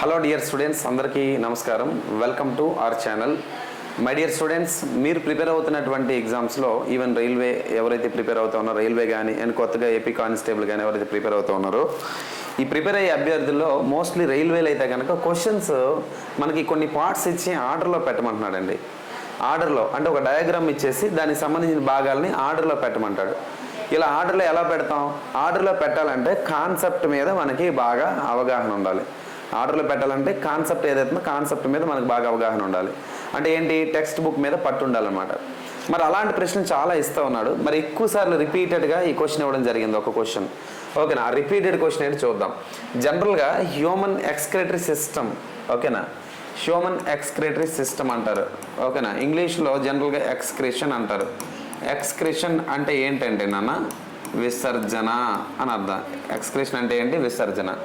Hello dear students అందరికీ నమస్కారం. Welcome to our channel. My dear students మీరు prepare అవుతున్నటువంటి ఎగ్జామ్స్లో ఈవెన్ రైల్వే ఎవరైతే ప్రిపేర్ అవుతా ఉన్నారో రైల్వే కానీ అండ్ కొత్తగా ఏపీ కానిస్టేబుల్ కానీ ఎవరైతే ప్రిపేర్ అవుతూ ఉన్నారో ఈ ప్రిపేర్ అయ్యే అభ్యర్థుల్లో మోస్ట్లీ రైల్వేలు అయితే కనుక క్వశ్చన్స్ మనకి కొన్ని పార్ట్స్ ఇచ్చి ఆర్డర్లో పెట్టమంటున్నాడండి. ఆర్డర్లో అంటే ఒక డయాగ్రామ్ ఇచ్చేసి దానికి సంబంధించిన భాగాలని ఆర్డర్లో పెట్టమంటాడు. ఇలా ఆర్డర్లో ఎలా పెడతాం? ఆర్డర్లో పెట్టాలంటే కాన్సెప్ట్ మీద మనకి బాగా అవగాహన ఉండాలి. ఆర్డర్లో పెట్టాలంటే కాన్సెప్ట్ ఏదైతుందో కాన్సెప్ట్ మీద మనకు బాగా అవగాహన ఉండాలి. అంటే ఏంటి? టెక్స్ట్ బుక్ మీద పట్టు ఉండాలన్నమాట మరి అలాంటి ప్రశ్నలు చాలా ఇస్తూ ఉన్నాడు. మరి ఎక్కువ సార్లు రిపీటెడ్గా ఈ క్వశ్చన్ ఇవ్వడం జరిగింది ఒక క్వశ్చన్. ఓకేనా? ఆ రిపీటెడ్ క్వశ్చన్ ఏంటి చూద్దాం. జనరల్గా హ్యూమన్ ఎక్స్క్రేటరీ సిస్టమ్ ఓకేనా? హ్యూమన్ ఎక్స్క్రేటరీ సిస్టమ్ అంటారు. ఓకేనా? ఇంగ్లీష్లో జనరల్గా ఎక్స్క్రేషన్ అంటారు. ఎక్స్క్రేషన్ అంటే ఏంటంటే నాన్న? విసర్జన అని అర్థం. ఎక్స్క్రేషన్ అంటే ఏంటి? విసర్జన.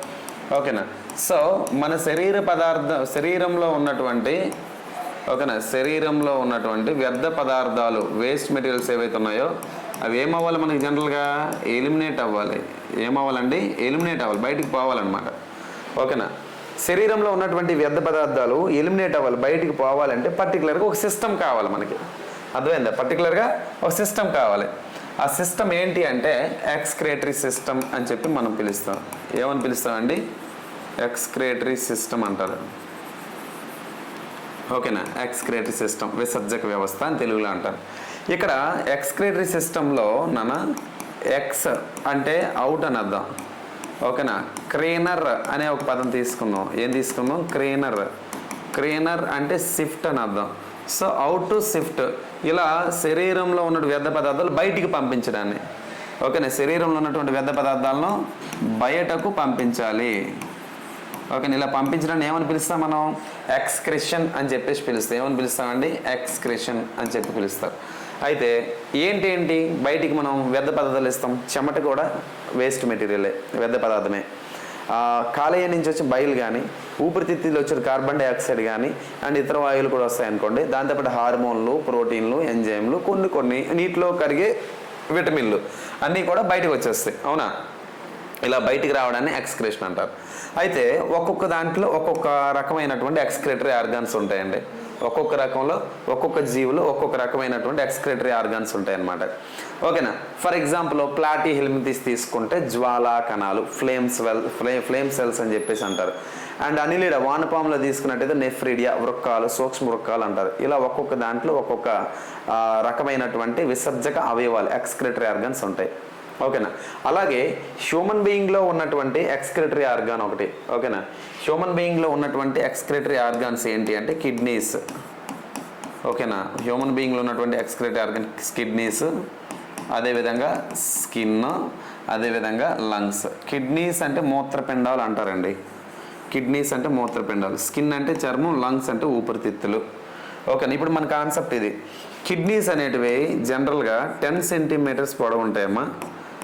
ఓకేనా? సో మన శరీర పదార్థ శరీరంలో ఉన్నటువంటి ఓకేనా? శరీరంలో ఉన్నటువంటి వ్యర్థ పదార్థాలు వేస్ట్ మెటీరియల్స్ ఏవైతే ఉన్నాయో అవి ఏమవ్వాలి మనకి జనరల్గా ఎలిమినేట్ అవ్వాలి. ఏమవ్వాలండి ఎలిమినేట్ అవ్వాలి. బయటికి పోవాలన్నమాట. ఓకేనా? శరీరంలో ఉన్నటువంటి వ్యర్థ పదార్థాలు ఎలిమినేట్ అవ్వాలి. బయటికి పోవాలంటే పర్టికులర్గా ఒక సిస్టమ్ కావాలి మనకి. అర్థమైందా? పర్టికులర్గా ఒక సిస్టమ్ కావాలి. ఆ సిస్టమ్ ఏంటి అంటే ఎక్స్క్రేటరీ సిస్టమ్ అని చెప్పి మనం పిలుస్తాం. ఏమని పిలుస్తామండి? ఎక్స్క్రేటరీ సిస్టమ్ అంటారు. ఓకేనా? ఎక్స్క్రేటరీ సిస్టమ్ విసర్జక వ్యవస్థ అని తెలుగులో అంటారు. ఇక్కడ ఎక్స్క్రేటరీ సిస్టంలో నాన్న ఎక్స్ అంటే అవుట్ అని అర్థం. ఓకేనా? క్రేనర్ అనే ఒక పదం తీసుకుందాం ఏం తీసుకుందాం క్రేనర్. క్రేనర్ అంటే షిఫ్ట్ అని అర్థం. So out to shift. ఇలా శరీరంలో ఉన్న వ్యర్థ పదార్థాలు బయటికి పంపించడాన్ని. ఓకేనా? శరీరంలో ఉన్నటువంటి వ్యర్థ పదార్థాలను బయటకు పంపించాలి. ఓకే ఇలా పంపించడాన్ని ఏమని పిలుస్తాం మనం? ఎక్స్క్రిషన్ అని చెప్పేసి పిలుస్తాం. ఏమని పిలుస్తామండి ఎక్స్క్రిషన్ అని చెప్పి పిలుస్తారు. అయితే ఏంటి ఏంటి? బయటికి మనం వ్యర్థ పదార్థాలు ఇస్తాం. చెమట కూడా వేస్ట్ మెటీరియలే వ్యర్థ పదార్థమే. కాలేయ నుంచి వచ్చిన బయలు కానీ ఊపిరితిత్తులు వచ్చిన కార్బన్ డైఆక్సైడ్ కానీ అండ్ ఇతర వాయువులు కూడా వస్తాయి అనుకోండి. దాంతోపాటు హార్మోన్లు ప్రోటీన్లు ఎంజైమ్లు కొన్ని కొన్ని నీటిలో కరిగే విటమిన్లు అన్నీ కూడా బయటకు వచ్చేస్తాయి. అవునా? ఇలా బయటికి రావడాన్ని ఎక్స్క్రేషన్ అంటారు. అయితే ఒక్కొక్క దాంట్లో ఒక్కొక్క రకమైనటువంటి ఎక్స్క్రేటరీ ఆర్గాన్స్ ఉంటాయండి. ఒక్కొక్క రకంలో ఒక్కొక్క జీవులు ఒక్కొక్క రకమైనటువంటి ఎక్స్క్రేటరీ ఆర్గాన్స్ ఉంటాయన్నమాట. ఓకేనా? ఫర్ ఎగ్జాంపుల్ ప్లాటీ హిల్మితిస్ తీసుకుంటే జ్వాలా కణాలు ఫ్లేమ్స్ వెల్ ఫ్లే ఫ్లేమ్ సెల్స్ అని చెప్పేసి అంటారు. అండ్ అనిలిడ వానపాములో తీసుకున్నట్టయితే నెఫ్రిడియా వృక్కాలు సూక్ష్మ వృక్కాలు అంటారు. ఇలా ఒక్కొక్క దాంట్లో ఒక్కొక్క రకమైనటువంటి విసర్జక అవయవాలు ఎక్స్క్రేటరీ ఆర్గాన్స్ ఉంటాయి. ఓకేనా? అలాగే హ్యూమన్ బీయింగ్లో ఉన్నటువంటి ఎక్స్క్రిటరీ ఆర్గాన్ ఒకటి ఓకేనా? హ్యూమన్ బీయింగ్లో ఉన్నటువంటి ఎక్స్క్రిటరీ ఆర్గాన్స్ ఏంటి అంటే కిడ్నీస్ ఓకేనా? హ్యూమన్ బీయింగ్లో ఉన్నటువంటి ఎక్స్క్రిటరీ ఆర్గాన్ కిడ్నీస్ అదేవిధంగా స్కిన్ అదేవిధంగా లంగ్స్ కిడ్నీస్ అంటే మూత్రపిండాలు అంటారండి. కిడ్నీస్ అంటే మూత్రపిండాలు. స్కిన్ అంటే చర్మం లంగ్స్ అంటే ఊపిరితిత్తులు. ఓకేనా? ఇప్పుడు మన కాన్సెప్ట్ ఇది. కిడ్నీస్ అనేటివి జనరల్గా టెన్ సెంటీమీటర్స్ పొడవు ఉంటాయమ్మా.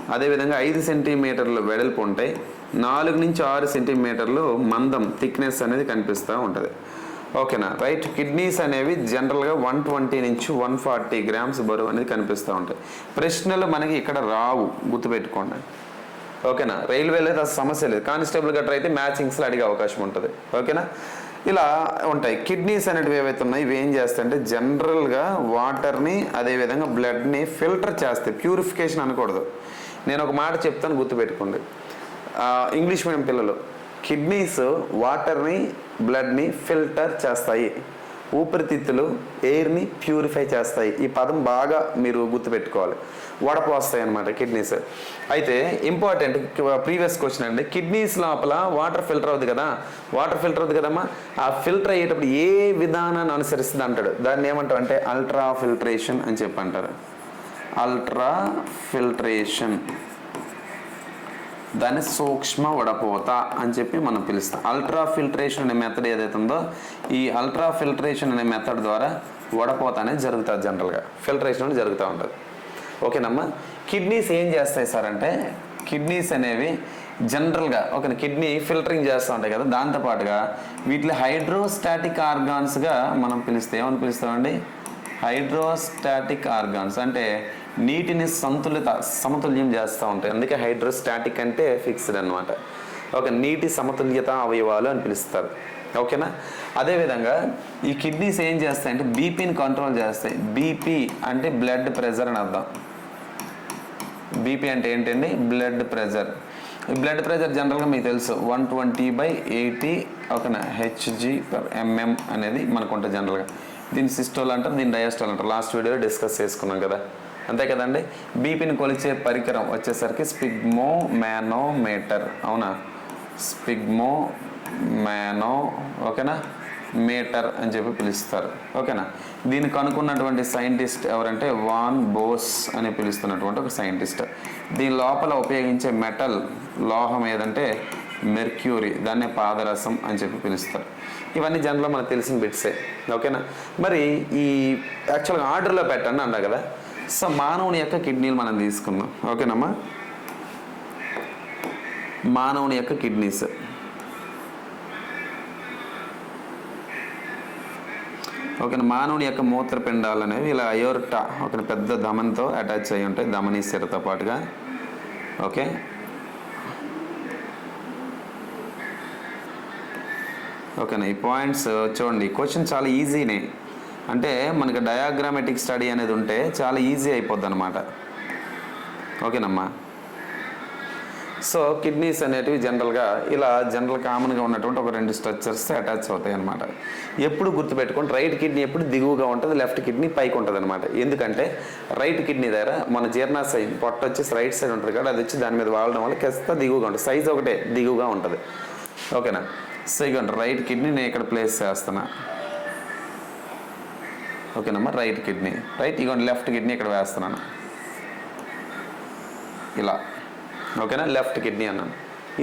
అదేవిధంగా ఐదు సెంటీమీటర్లు వెడల్పు ఉంటాయి నాలుగు నుంచి ఆరు సెంటీమీటర్లు మందం థిక్నెస్ అనేది కనిపిస్తూ ఉంటుంది. ఓకేనా? రైట్. కిడ్నీస్ అనేవి జనరల్గా వన్ ట్వంటీ నుంచి వన్ ఫార్టీ గ్రామ్స్ బరువు అనేది కనిపిస్తూ ఉంటాయి ప్రశ్నలు మనకి ఇక్కడ రావు. గుర్తుపెట్టుకోండి. ఓకేనా? రైల్వేలో అయితే అసలు సమస్య లేదు. కానిస్టేబుల్ గట్రా అయితే మ్యాచింగ్స్లో అడిగే అవకాశం ఉంటుంది. ఓకేనా? ఇలా ఉంటాయి. కిడ్నీస్ అనేటివి ఏవైతే ఉన్నాయి ఇవి ఏం చేస్తాయంటే జనరల్గా వాటర్ని అదేవిధంగా బ్లడ్ని ఫిల్టర్ చేస్తాయి. ప్యూరిఫికేషన్ అనకూడదు. నేను ఒక మాట చెప్తాను గుర్తుపెట్టుకోండి. ఇంగ్లీష్ మీడియం పిల్లలు కిడ్నీస్ వాటర్ని బ్లడ్ని ఫిల్టర్ చేస్తాయి. ఊపిరితిత్తులు ఎయిర్ని ప్యూరిఫై చేస్తాయి. ఈ పదం బాగా మీరు గుర్తుపెట్టుకోవాలి. వడపోస్తాయి అనమాట కిడ్నీస్. అయితే ఇంపార్టెంట్ ప్రీవియస్ క్వశ్చన్ అండి. కిడ్నీస్ లోపల వాటర్ ఫిల్టర్ అవుతుంది కదా? వాటర్ ఫిల్టర్ అవుతుంది కదమ్మా? ఆ ఫిల్టర్ అయ్యేటప్పుడు ఏ విధానాన్ని అనుసరిస్తుంది అంటాడు? దాన్ని ఏమంటారు అంటే అల్ట్రా ఫిల్ట్రేషన్ అని చెప్పి అంటారు అల్ట్రా ఫిల్ట్రేషన్. దాన్ని సూక్ష్మ వడపోత అని చెప్పి మనం పిలుస్తాం. అల్ట్రా ఫిల్ట్రేషన్ అనే మెథడ్ ఏదైతే ఉందో ఈ అల్ట్రా ఫిల్ట్రేషన్ అనే మెథడ్ ద్వారా వడపోత అనేది జరుగుతుంది జనరల్గా ఫిల్ట్రేషన్ అనేది జరుగుతూ ఉంటుంది. ఓకేనమ్మా? కిడ్నీస్ ఏం చేస్తాయి సార్ అంటే కిడ్నీస్ అనేవి జనరల్గా ఒక కిడ్నీ ఫిల్టరింగ్ చేస్తూ ఉంటాయి కదా దాంతోపాటుగా వీటిని హైడ్రోస్టాటిక్ ఆర్గాన్స్గా మనం పిలిస్తే ఏమని పిలుస్తామండి? హైడ్రోస్టాటిక్ ఆర్గాన్స్ అంటే నీటిని సంతులిత సమతుల్యం చేస్తూ ఉంటాయి. అందుకే హైడ్రోస్టాటిక్ అంటే ఫిక్స్డ్ అన్నమాట. ఒక నీటి సమతుల్యత అవయవాలు అని పిలుస్తారు. ఓకేనా? అదేవిధంగా ఈ కిడ్నీస్ ఏం చేస్తాయంటే బీపీని కంట్రోల్ చేస్తాయి. బీపీ అంటే బ్లడ్ ప్రెషర్ అని అర్థం. బీపీ అంటే ఏంటండి? బ్లడ్ ప్రెషర్ ఈ బ్లడ్ ప్రెషర్ జనరల్గా మీకు తెలుసు. వన్ ట్వంటీ బై ఎయిటీ ఓకేనా? హెచ్జి పర్ ఎంఎం అనేది మనకు ఉంటుంది జనరల్గా. దీని సిస్టోల్ అంటారు దీని డయాస్టోల్ అంటారు. లాస్ట్ వీడియోలో డిస్కస్ చేసుకున్నాం కదా. అంతే కదండి? బీపీని కొలిచే పరికరం వచ్చేసరికి స్పిగ్మో మ్యానోమీటర్ అవునా? స్పిగ్మో మ్యానో ఓకేనా? మీటర్ అని చెప్పి పిలుస్తారు. ఓకేనా? దీన్ని కనుక్కున్నటువంటి సైంటిస్ట్ ఎవరంటే వాన్ బోస్ అని పిలుస్తున్నటువంటి ఒక సైంటిస్ట్. దీని లోపల ఉపయోగించే మెటల్ లోహం ఏదంటే మెర్క్యూరీ. దాన్నే పాదరసం అని చెప్పి పిలుస్తారు. ఇవన్నీ జనరల్ మనకు తెలిసిన బిట్సే. ఓకేనా? మరి ఈ యాక్చువల్గా ఆర్డర్లో పెట్టండి అన్నా కదా. సో మానవుని యొక్క కిడ్నీలు మనం తీసుకుందాం. ఓకేనమ్మా? మానవుని యొక్క కిడ్నీస్. ఓకేనా మానవుని యొక్క మూత్రపిండాలు అనేవి ఇలా అయోర్టా ఒక పెద్ద ధమనితో అటాచ్ అయి ఉంటాయి ధమని సిరతో పాటుగా. ఓకే? ఓకేనా ఈ పాయింట్స్ చూడండి క్వశ్చన్ చాలా ఈజీనే. అంటే మనకి డయాగ్రామెటిక్ స్టడీ అనేది ఉంటే చాలా ఈజీ అయిపోద్ది అనమాట ఓకేనమ్మా? సో కిడ్నీస్ అనేటివి జనరల్గా ఇలా జనరల్ కామన్గా ఉన్నటువంటి ఒక రెండు స్ట్రక్చర్స్ అటాచ్ అవుతాయి అనమాట ఎప్పుడు గుర్తుపెట్టుకోండి రైట్ కిడ్నీ ఎప్పుడు దిగువగా ఉంటుంది లెఫ్ట్ కిడ్నీ పైకి ఉంటుంది అనమాట ఎందుకంటే రైట్ కిడ్నీ దగ్గర మన జీర్ణాశయం పొట్ట వచ్చేసి రైట్ సైడ్ ఉంటుంది కదా అది వచ్చి దాని మీద వాడడం వల్ల కాస్త దిగువగా ఉంటుంది. సైజ్ ఒకటే దిగువగా ఉంటుంది. ఓకేనా? సో ఇక రైట్ కిడ్నీ నేను ఇక్కడ ప్లేస్ చేస్తున్నా. ఓకేనమ్మా రైట్ కిడ్నీ రైట్ ఇగోండి లెఫ్ట్ కిడ్నీ ఇక్కడ వేస్తున్నాను. ఇలా. ఓకేనా లెఫ్ట్ కిడ్నీ అన్నాను.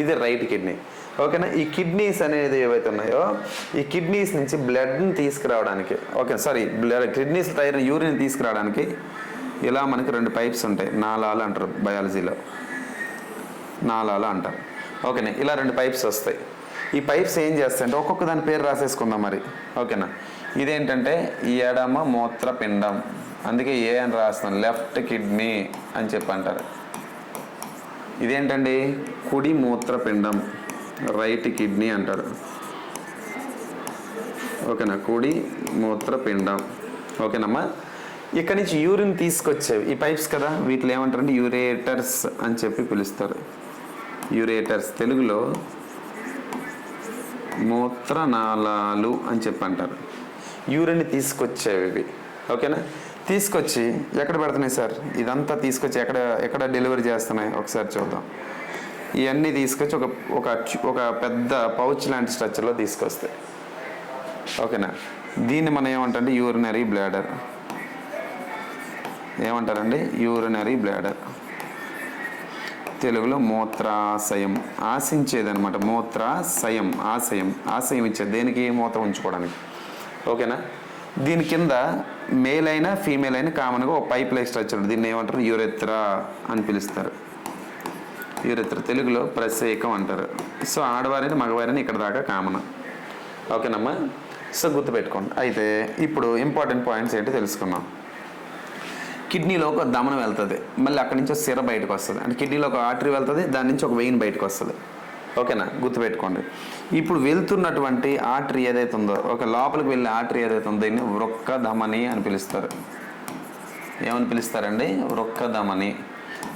ఇది రైట్ కిడ్నీ ఓకేనా ఈ కిడ్నీస్ అనేది ఏవైతే ఉన్నాయో ఈ కిడ్నీస్ నుంచి బ్లడ్ని తీసుకురావడానికి ఓకే సారీ బ్లడ్ కిడ్నీస్ టైర్ యూరిన్ తీసుకురావడానికి ఇలా మనకి రెండు పైప్స్ ఉంటాయి. నాలాలు అంటారు బయాలజీలో నాలాలు అంటారు. ఓకేనా ఇలా రెండు పైప్స్ వస్తాయి. ఈ పైప్స్ ఏం చేస్తాయంటే ఒక్కొక్క దాని పేరు రాసేసుకుందాం మరి. ఓకేనా? ఇదేంటంటే ఈ ఎడమ మూత్రపిండం అందుకే ఏ అని రాస్తాను లెఫ్ట్ కిడ్నీ అని చెప్పి అంటారు ఇదేంటండి? కుడి మూత్రపిండం రైట్ కిడ్నీ అంటారు. ఓకేనా? కుడి మూత్రపిండం ఓకేనమ్మా? ఇక్కడ నుంచి యూరిన్ తీసుకొచ్చేవి. ఈ పైప్స్ కదా? వీటిలో ఏమంటారంటే యూరేటర్స్ అని చెప్పి పిలుస్తారు. యూరేటర్స్. తెలుగులో మూత్రనాళాలు అని చెప్పి అంటారు యూరిన్ తీసుకొచ్చేవి. ఇవి ఓకేనా? తీసుకొచ్చి ఎక్కడ పెడుతున్నాయి సార్? ఇదంతా తీసుకొచ్చి ఎక్కడ ఎక్కడ డెలివరీ చేస్తున్నాయి? ఒకసారి చూద్దాం. ఇవన్నీ తీసుకొచ్చి ఒక ఒక ఒక పెద్ద పౌచ్ లాంటి స్ట్రక్చర్లో తీసుకొస్తాయి. ఓకేనా? దీన్ని మనం ఏమంటే యూరినరీ బ్లాడర్. ఏమంటారండి? Urinary bladder. తెలుగులో మూత్రాశయం. ఆశించేదనమాట మూత్రాశయం. ఆశయం. ఆశయం ఇచ్చేది దేనికి మూత్రం ఉంచుకోవడానికి? ఓకేనా? దీని కింద మేల్ అయినా ఫీమేల్ అయినా కామన్గా ఒక పైప్ లైక్ స్ట్రక్చర్ దీన్ని ఏమంటారు? యూరెత్రా అని పిలుస్తారు. యూరెత్ర. తెలుగులో ప్రత్యేకం అంటారు. సో ఆడవారిని మగవారిని ఇక్కడ దాకా కామన్. ఓకేనమ్మా? సో గుర్తుపెట్టుకోండి. అయితే ఇప్పుడు ఇంపార్టెంట్ పాయింట్స్ ఏంటి తెలుసుకుందాం. కిడ్నీలో ఒక దమనం వెళ్తుంది. మళ్ళీ అక్కడి నుంచి సిర బయటకు వస్తుంది. అంటే కిడ్నీలో ఒక ఆర్టరీ వెళ్తుంది దాని నుంచి ఒక వెయిన్ బయటకు వస్తుంది. ఓకేనా? గుర్తుపెట్టుకోండి. ఇప్పుడు వెళ్తున్నటువంటి ఆర్టరీ ఏదైతే ఉందో ఒక లోపలికి వెళ్ళే ఆర్టరీ ఏదైతే ఉందో దీన్ని వృక్క ధమని అని పిలుస్తారు. ఏమని పిలుస్తారండి? వృక్క ధమని.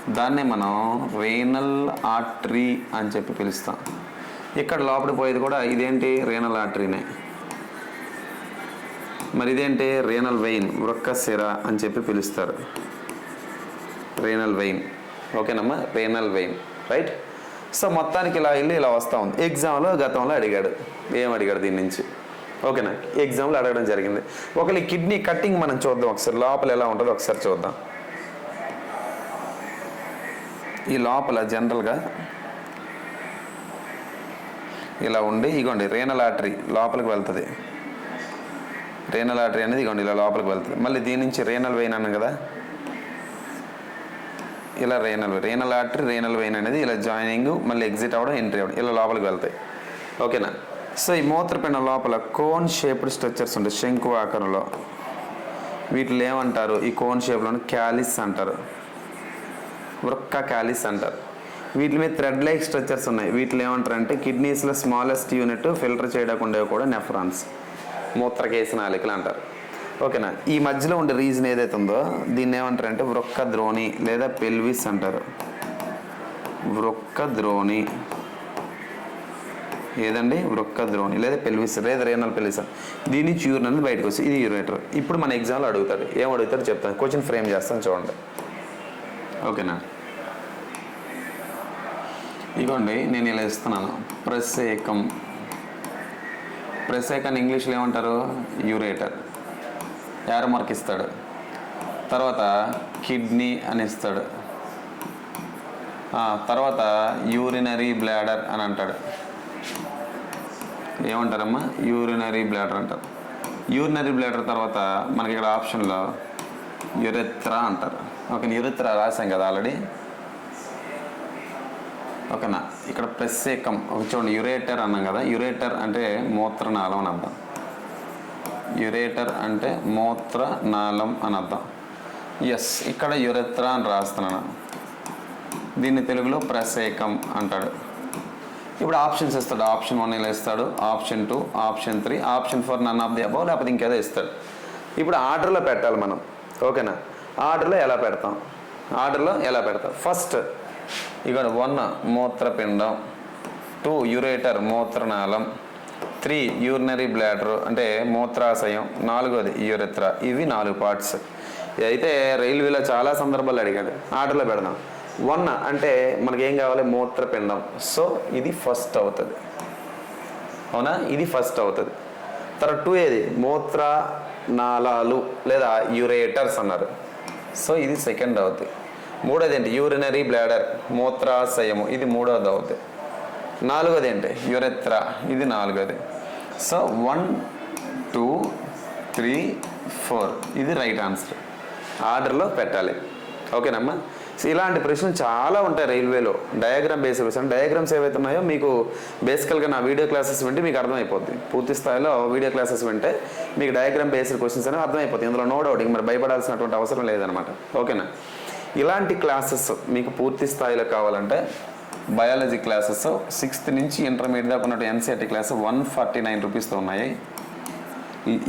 దాన్నే మనం రేనల్ ఆర్టరీ అని చెప్పి పిలుస్తాం. ఇక్కడ లోపలికి పోయేది కూడా ఇదేంటి? రేనల్ ఆర్టరీనే మరి ఇదేంటే రేనల్ వెయిన్ వృక్క సిర అని చెప్పి పిలుస్తారు. Renal vein. ఓకేనమ్మా? Renal vein. రైట్? సో మొత్తానికి ఇలా వెళ్ళి ఇలా వస్తూ ఉంది. ఎగ్జామ్లో గతంలో అడిగాడు. ఏం అడిగాడు దీని నుంచి? ఓకేనా? ఎగ్జామ్లో అడగడం జరిగింది. ఒకవేళ కిడ్నీ కట్టింగ్ మనం చూద్దాం ఒకసారి. లోపల ఎలా ఉంటుందో ఒకసారి చూద్దాం. ఈ లోపల జనరల్గా ఇలా ఉండి ఇగోండి రేనల్ ఆర్టరీ లోపలికి వెళ్తుంది. రేనల్ ఆర్టరీ అనేది ఇగోండి ఇలా లోపలికి వెళ్తుంది. మళ్ళీ దీని నుంచి రేనల్ వెయిన్ అన్నాను కదా? ఇలా renal renal artery renal vein అనేది ఇలా జాయినింగ్ మళ్ళీ ఎగ్జిట్ అవ్వడం ఎంట్రీ అవ్వడం ఇలా లోపలికి వెళ్తాయి. ఓకేనా? సో ఈ మూత్రపిండం లోపల కోన్ షేప్డ్ స్ట్రక్చర్స్ ఉంటాయి. శంకు ఆకారంలో. వీటిలో ఏమంటారు? ఈ కోన్ షేప్లో క్యాలిస్ అంటారు. వృక్క క్యాలిస్ అంటారు. వీటి మీద థ్రెడ్ లైక్ స్ట్రక్చర్స్ ఉన్నాయి. వీటిలో ఏమంటారు అంటే కిడ్నీస్లో స్మాలెస్ట్ యూనిట్ ఫిల్టర్ చేయడానికి ఉండేవి కూడా నెఫ్రాన్స్. మూత్రకేసిన నాలికలు అంటారు ఓకేనా? ఈ మధ్యలో ఉండే రీజన్ ఏదైతే ఉందో దీన్ని ఏమంటారు అంటే వృక్క ద్రోణి లేదా పెల్విస్ అంటారు. వృక్క ద్రోణి. ఏదండి? వృక్క ద్రోణి లేదా పెల్విస్ లేదా రేనల్ పెల్విస్. దీని నుంచి అనేది బయటకు వస్తుంది. ఇది యూరినేటర్ ఇప్పుడు మన ఎగ్జామ్లో అడుగుతాడు ఏం అడుగుతాడు చెప్తాను. క్వశ్చన్ ఫ్రేమ్ చేస్తాను చూడండి. ఓకేనా? ఇదిగోండి నేను ఇలా ఇస్తున్నాను. ప్రసేకం ప్రసేకాన్ని ఇంగ్లీష్లో ఏమంటారు? యూరేటర్ యారో మార్క్ ఇస్తాడు. తర్వాత కిడ్నీ అని ఇస్తాడు. తర్వాత యూరినరీ బ్లాడర్ అని అంటాడు. ఏమంటారమ్మా? యూరినరీ బ్లాడర్ అంటారు. యూరినరీ బ్లాడర్ తర్వాత మనకి ఇక్కడ ఆప్షన్లో యురెత్రా అంటారు. ఓకే యురెత్రా రాసాం కదా ఆల్రెడీ ఓకేనా ఇక్కడ ప్రత్యేకం ఒక చూడండి యురేటర్ అన్నాం కదా యురేటర్ అంటే మూత్రనాళం అని అర్థం. యురేటర్ అంటే మూత్రనాళం అని అర్థం. ఎస్ ఇక్కడ యురెత్రా అని రాస్తున్నాను. దీన్ని తెలుగులో ప్రసేకం అంటాడు. ఇప్పుడు ఆప్షన్స్ ఇస్తాడు. ఆప్షన్ వన్ ఇలా ఇస్తాడు option two option three option four none of the above లేకపోతే ఇంకేదో ఇస్తాడు. ఇప్పుడు ఆర్డర్లో పెట్టాలి మనం. ఓకేనా? ఆర్డర్లో ఎలా పెడతాం? ఆర్డర్లో ఎలా పెడతాం? ఫస్ట్ ఇక్కడ వన్ మూత్రపిండం టూ యురేటర్ మూత్రనాళం త్రీ యూరినరీ బ్లాడర్ అంటే మూత్రాశయం నాలుగోది యురెత్ర. ఇవి నాలుగు పార్ట్స్. అయితే రైల్వేలో చాలా సందర్భాలు అడిగాడు. ఆర్డర్లో పెడదాం. వన్ అంటే మనకి ఏం కావాలి? మూత్రపిండం. సో ఇది ఫస్ట్ అవుతుంది. అవునా? ఇది ఫస్ట్ అవుతుంది. తర్వాత టూ ఏది? మూత్ర నాళాలు లేదా యురేటర్స్ అన్నారు. సో ఇది సెకండ్ అవుతుంది. మూడోది ఏంటి యూరినరీ బ్లాడర్ మూత్రాశయము. ఇది మూడోది అవుతుంది నాలుగోది ఏంటి యురెత్ర ఇది నాలుగోది. So one two three four ఇది రైట్ ఆన్సర్ ఆర్డర్లో పెట్టాలి. ఓకేనమ్మా? సో ఇలాంటి ప్రశ్నలు చాలా ఉంటాయి రైల్వేలో డయాగ్రామ్ బేస్ క్వశ్చన్ డయాగ్రామ్స్ ఏవైతే ఉన్నాయో మీకు బేసికల్గా నా వీడియో క్లాసెస్ వింటే మీకు అర్థమైపోద్ది. పూర్తి స్థాయిలో వీడియో క్లాసెస్ వింటే మీకు డయాగ్రామ్ బేస్డ్ క్వశ్చన్స్ అనేవి అర్థమైపోతుంది ఇందులో నో డౌట్ ఇంక మరి భయపడాల్సినటువంటి అవసరం లేదనమాట ఓకేనా? ఇలాంటి క్లాసెస్ మీకు పూర్తి స్థాయిలో కావాలంటే బయాలజీ క్లాసెస్ సిక్స్త్ నుంచి ఇంటర్మీడియట్ దాకా ఉన్నట్టు NCERT class one forty nine రూపీస్తో ఉన్నాయి.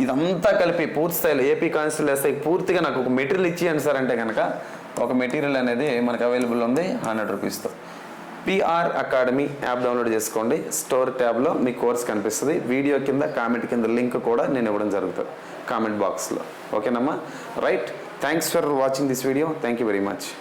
ఇదంతా కలిపి పూర్తి స్థాయిలో ఏపీ కాన్స్టిట్యూల్ వేస్తే పూర్తిగా నాకు ఒక మెటీరియల్ ఇచ్చేయండి సార్ అంటే కనుక ఒక మెటీరియల్ అనేది మనకు అవైలబుల్ ఉంది హండ్రెడ్ రూపీస్తో. పిఆర్ అకాడమీ యాప్ డౌన్లోడ్ చేసుకోండి. స్టోర్ ట్యాబ్లో మీ కోర్స్ కనిపిస్తుంది. వీడియో కింద కామెంట్ కింద లింక్ కూడా నేను ఇవ్వడం జరుగుతుంది. కామెంట్ బాక్స్లో. ఓకేనమ్మా? Right. Thanks for watching this video. Thank you very much.